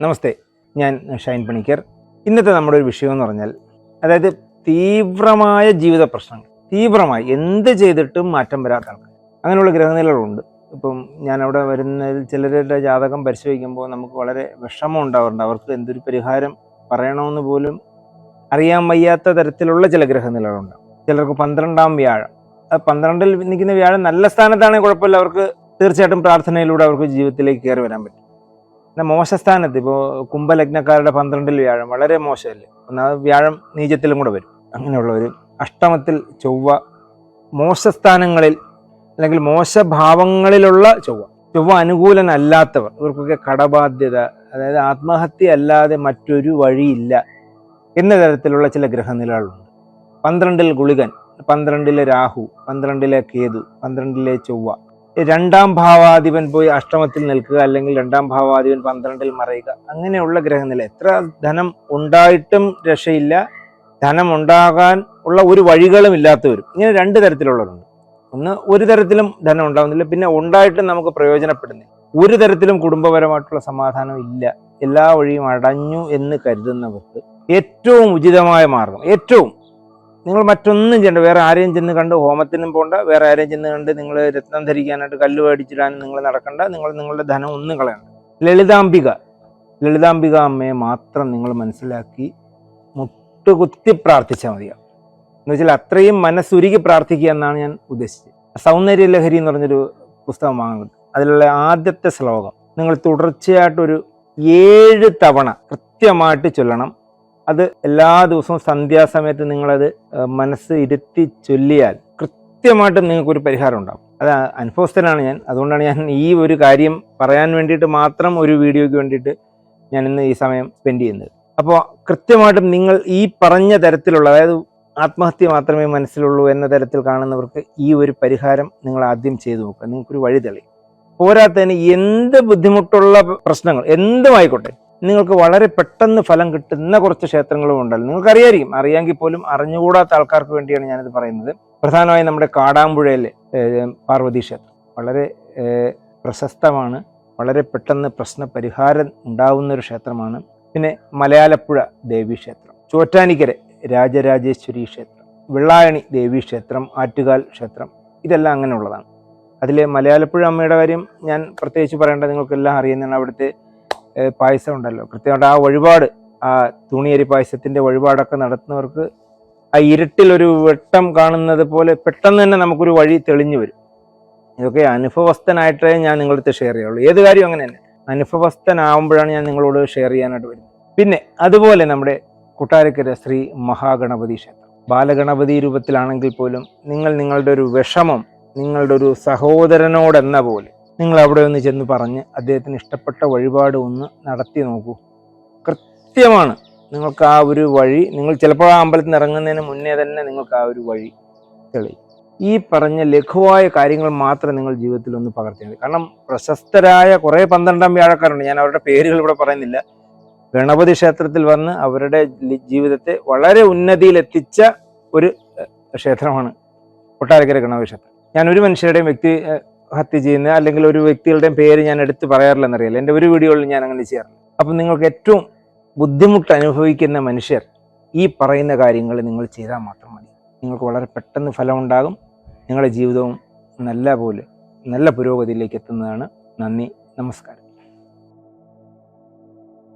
നമസ്തേ ഞാൻ ഷൈൻ പണിക്കർ. ഇന്നത്തെ നമ്മുടെ ഒരു വിഷയം എന്ന് പറഞ്ഞാൽ അതായത് തീവ്രമായ ജീവിത പ്രശ്നങ്ങൾ. തീവ്രമായി എന്ത് ചെയ്തിട്ടും മാറ്റം വരാത്ത ആൾക്കാർ. അങ്ങനെയുള്ള ഗ്രഹനിലകളുണ്ട്. ഇപ്പം ഞാൻ അവിടെ വരുന്നതിൽ ചിലരുടെ ജാതകം പരിശോധിക്കുമ്പോൾ നമുക്ക് വളരെ വിഷമം ഉണ്ടാവാറുണ്ട്. അവർക്ക് എന്തൊരു പരിഹാരം പറയണമെന്ന് പോലും അറിയാൻ വയ്യാത്ത തരത്തിലുള്ള ചില ഗ്രഹനിലകളുണ്ട്. ചിലർക്ക് പന്ത്രണ്ടാം വ്യാഴം. പന്ത്രണ്ടിൽ നിൽക്കുന്ന വ്യാഴം നല്ല സ്ഥാനത്താണെങ്കിൽ കുഴപ്പമില്ല. അവർക്ക് തീർച്ചയായിട്ടും പ്രാർത്ഥനയിലൂടെ അവർക്ക് ജീവിതത്തിലേക്ക് കയറി വരാൻ പറ്റും. എന്നാൽ മോശസ്ഥാനത്ത് ഇപ്പോൾ കുംഭലഗ്നക്കാരുടെ പന്ത്രണ്ടിൽ വ്യാഴം വളരെ മോശമല്ലേ? ഒന്നാമത് വ്യാഴം നീചത്തിലും കൂടെ വരും. അങ്ങനെയുള്ളവർ അഷ്ടമത്തിൽ ചൊവ്വ മോശസ്ഥാനങ്ങളിൽ അല്ലെങ്കിൽ മോശഭാവങ്ങളിലുള്ള ചൊവ്വ. ചൊവ്വ അനുകൂലനല്ലാത്തവർ ഇവർക്കൊക്കെ കടബാധ്യത അതായത് ആത്മഹത്യ അല്ലാതെ മറ്റൊരു വഴിയില്ല എന്ന തരത്തിലുള്ള ചില ഗ്രഹനിലകളുണ്ട്. പന്ത്രണ്ടിൽ ഗുളികൻ പന്ത്രണ്ടിലെ രാഹു പന്ത്രണ്ടിലെ കേതു പന്ത്രണ്ടിലെ ചൊവ്വ. രണ്ടാം ഭാവാധിപൻ പോയി അഷ്ടമത്തിൽ നിൽക്കുക അല്ലെങ്കിൽ രണ്ടാം ഭാവാധിപൻ പന്ത്രണ്ടിൽ മറയുക. അങ്ങനെയുള്ള ഗ്രഹനില. എത്ര ധനം ഉണ്ടായിട്ടും രക്ഷയില്ല. ധനം ഉണ്ടാകാൻ ഉള്ള ഒരു വഴികളും ഇല്ലാത്തവരും. ഇങ്ങനെ രണ്ട് തരത്തിലുള്ളവരുണ്ട്. ഒന്ന് ഒരു തരത്തിലും ധനം ഉണ്ടാകുന്നില്ല. പിന്നെ ഉണ്ടായിട്ടും നമുക്ക് പ്രയോജനപ്പെടുന്നില്ല. ഒരു തരത്തിലും കുടുംബപരമായിട്ടുള്ള സമാധാനം ഇല്ല. എല്ലാ വഴിയും അടഞ്ഞു എന്ന് കരുതുന്നവർക്ക് ഏറ്റവും ഉചിതമായ മാർഗം ഏറ്റവും നിങ്ങൾ മറ്റൊന്നും ചെയ്യണ്ട. വേറെ ആരെയും ചെന്ന് കണ്ട് ഹോമത്തിനും പോകണ്ട വേറെ ആരെയും ചെന്ന് കണ്ട് നിങ്ങൾ രത്നം ധരിക്കാനായിട്ട് കല്ല് മേടിച്ചിടാനും നിങ്ങൾ നടക്കണ്ട. നിങ്ങൾ നിങ്ങളുടെ ധനം ഒന്നും കളയണ്ട. ലളിതാംബിക. ലളിതാംബിക അമ്മയെ മാത്രം നിങ്ങൾ മനസ്സിലാക്കി മുട്ടുകുത്തി പ്രാർത്ഥിച്ചാൽ മതിയാവും എന്ന് വെച്ചാൽ അത്രയും മനസ്സുരുകി പ്രാർത്ഥിക്കുക എന്നാണ് ഞാൻ ഉദ്ദേശിച്ചത്. സൗന്ദര്യ ലഹരി എന്ന് പറഞ്ഞൊരു പുസ്തകം വാങ്ങുന്നത് അതിലുള്ള ആദ്യത്തെ ശ്ലോകം. നിങ്ങൾ തുടർച്ചയായിട്ടൊരു ഏഴ് തവണ കൃത്യമായിട്ട് ചൊല്ലണം. അത് എല്ലാ ദിവസവും സന്ധ്യാസമയത്ത് നിങ്ങളത് മനസ്സ് ഇരുത്തി ചൊല്ലിയാൽ കൃത്യമായിട്ട് നിങ്ങൾക്കൊരു പരിഹാരം ഉണ്ടാകും അത് അനുഭവസ്ഥനാണ് ഞാൻ. അതുകൊണ്ടാണ് ഞാൻ ഈ ഒരു കാര്യം പറയാൻ വേണ്ടിയിട്ട് മാത്രം ഒരു വീഡിയോയ്ക്ക് വേണ്ടിയിട്ട് ഞാൻ ഇന്ന് ഈ സമയം സ്പെൻഡ് ചെയ്യുന്നത്. അപ്പോൾ കൃത്യമായിട്ടും നിങ്ങൾ ഈ പറഞ്ഞ തരത്തിലുള്ള അതായത് ആത്മഹത്യ മാത്രമേ മനസ്സിലുള്ളൂ എന്ന തരത്തിൽ കാണുന്നവർക്ക് ഈ ഒരു പരിഹാരം നിങ്ങൾ ആദ്യം ചെയ്തു നോക്കുക. നിങ്ങൾക്കൊരു വഴി തെളിയും. പോരാത്തതിന് എന്ത് ബുദ്ധിമുട്ടുള്ള പ്രശ്നങ്ങൾ എന്തുമായിക്കോട്ടെ നിങ്ങൾക്ക് വളരെ പെട്ടെന്ന് ഫലം കിട്ടുന്ന കുറച്ച് ക്ഷേത്രങ്ങളും ഉണ്ടല്ലോ. നിങ്ങൾക്ക് അറിയായിരിക്കും അറിയാമെങ്കിൽ പോലും അറിഞ്ഞുകൂടാത്ത ആൾക്കാർക്ക് വേണ്ടിയാണ് ഞാനിത് പറയുന്നത്. പ്രധാനമായും നമ്മുടെ കാടാമ്പുഴയിലെ പാർവതി ക്ഷേത്രം. വളരെ പ്രശസ്തമാണ്. വളരെ പെട്ടെന്ന് പ്രശ്ന പരിഹാരം ഉണ്ടാവുന്ന ഒരു ക്ഷേത്രമാണ്. പിന്നെ മലയാലപ്പുഴ ദേവീ ക്ഷേത്രം. ചോറ്റാനിക്കര രാജരാജേശ്വരി ക്ഷേത്രം. വെള്ളായണി ദേവീ ക്ഷേത്രം ആറ്റുകാൽ ക്ഷേത്രം. ഇതെല്ലാം അങ്ങനെയുള്ളതാണ്. അതിലെ മലയാലപ്പുഴ അമ്മയുടെ കാര്യം ഞാൻ പ്രത്യേകിച്ച് പറയേണ്ട നിങ്ങൾക്കെല്ലാം അറിയുന്നതാണ്. അവിടുത്തെ പായസം ഉണ്ടല്ലോ. കൃത്യമായിട്ട് ആ വഴിപാട് ആ തുണിയരി പായസത്തിന്റെ വഴിപാടൊക്കെ നടത്തുന്നവർക്ക് ആ ഇരുട്ടിൽ ഒരു വെട്ടം കാണുന്നത് പോലെ പെട്ടെന്ന് തന്നെ നമുക്കൊരു വഴി തെളിഞ്ഞു വരും. ഇതൊക്കെ അനുഭവസ്ഥനായിട്ടേ ഞാൻ നിങ്ങളടുത്ത് ഷെയർ ചെയ്യുള്ളൂ ഏത് കാര്യം അങ്ങനെ തന്നെ. അനുഭവസ്ഥനാവുമ്പോഴാണ് ഞാൻ നിങ്ങളോട് ഷെയർ ചെയ്യാനായിട്ട് വരുന്നത്. പിന്നെ അതുപോലെ നമ്മുടെ കുട്ടാരക്കര ശ്രീ മഹാഗണപതി ക്ഷേത്രം. ബാലഗണപതി രൂപത്തിലാണെങ്കിൽ പോലും നിങ്ങൾ നിങ്ങളുടെ ഒരു വിഷമം നിങ്ങളുടെ ഒരു സഹോദരനോടെന്ന പോലെ നിങ്ങൾ അവിടെ ഒന്ന് ചെന്ന് പറഞ്ഞ് അദ്ദേഹത്തിന് ഇഷ്ടപ്പെട്ട വഴിപാട് ഒന്ന് നടത്തി നോക്കൂ. കൃത്യമാണ്. നിങ്ങൾക്ക് ആ ഒരു വഴി നിങ്ങൾ ചിലപ്പോൾ ആ അമ്പലത്തിൽ നിന്ന് ഇറങ്ങുന്നതിന് മുന്നേ തന്നെ നിങ്ങൾക്ക് ആ ഒരു വഴി തെളിയും. ഈ പറഞ്ഞ ലഘുവായ കാര്യങ്ങൾ മാത്രം നിങ്ങൾ ജീവിതത്തിൽ ഒന്ന് പകർത്തിയാൽ കാരണം പ്രശസ്തരായ കുറേ പന്ത്രണ്ടാം വ്യാഴക്കാരുണ്ട്. ഞാൻ അവരുടെ പേരുകൾ ഇവിടെ പറയുന്നില്ല. ഗണപതി ക്ഷേത്രത്തിൽ വന്ന് അവരുടെ ജീവിതത്തെ വളരെ ഉന്നതിയിലെത്തിച്ച ഒരു ക്ഷേത്രമാണ് കൊട്ടാരക്കര ഗണപതി ക്ഷേത്രം. ഞാൻ ഒരു മനുഷ്യരുടെയും വ്യക്തി ഹത്യ ചെയ്യുന്ന അല്ലെങ്കിൽ ഒരു വ്യക്തികളുടെയും പേര് ഞാൻ എടുത്ത് പറയാറില്ലെന്നറിയില്ല. എന്റെ ഒരു വീഡിയോകളിൽ ഞാൻ അങ്ങനെ ചെയ്യാറില്ല. അപ്പം നിങ്ങൾക്ക് ഏറ്റവും ബുദ്ധിമുട്ട് അനുഭവിക്കുന്ന മനുഷ്യർ ഈ പറയുന്ന കാര്യങ്ങൾ നിങ്ങൾ ചെയ്താൽ മാത്രം മതി. നിങ്ങൾക്ക് വളരെ പെട്ടെന്ന് ഫലമുണ്ടാകും. നിങ്ങളുടെ ജീവിതവും നല്ല പോലെ നല്ല പുരോഗതിയിലേക്ക് എത്തുന്നതാണ്. നന്ദി നമസ്കാരം.